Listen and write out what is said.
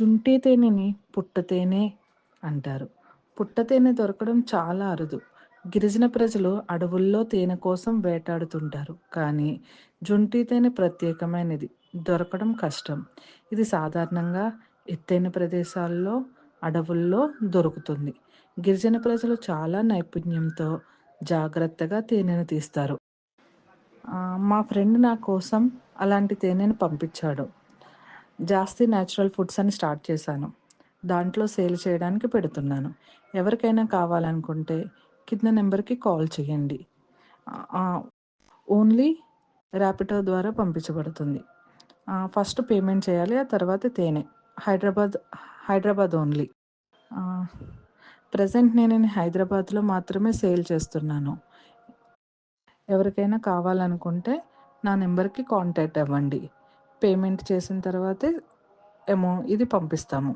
తుంటి తేనెని పుట్ట తేనె అంటారు. పుట్ట తేనె దొరకడం చాలా అరుదు. గిరిజన ప్రజలు అడవుల్లో తేనె కోసం వేటాడుతుంటారు. కానీ జుంటి తేనె ప్రత్యేకమైనది. దొరకడం కష్టం. ఇది సాధారణంగా ఎత్తైన ప్రదేశాల్లో అడవుల్లో దొరుకుతుంది. గిరిజన ప్రజలు చాలా నైపుణ్యంతో జాగ్రత్తగా తేనెను తీస్తారు. మా ఫ్రెండ్ నా కోసం అలాంటి తేనెను పంపించాడు. జాస్తి న్యాచురల్ ఫుడ్స్ అని స్టార్ట్ చేశాను. దాంట్లో సేల్ చేయడానికి పెడుతున్నాను. ఎవరికైనా కావాలనుకుంటే కింద నెంబర్కి కాల్ చేయండి. ఓన్లీ ర్యాపిటో ద్వారా పంపించబడుతుంది. ఫస్ట్ పేమెంట్ చేయాలి ఆ తర్వాత తేనె. హైదరాబాద్ హైదరాబాద్ ఓన్లీ. ప్రజెంట్ నేను హైదరాబాద్లో మాత్రమే సేల్ చేస్తున్నాను. ఎవరికైనా కావాలనుకుంటే నా నెంబర్కి కాంటాక్ట్ అవ్వండి. పేమెంట్ చేసిన తర్వాతే ఏమో ఇది పంపిస్తాము.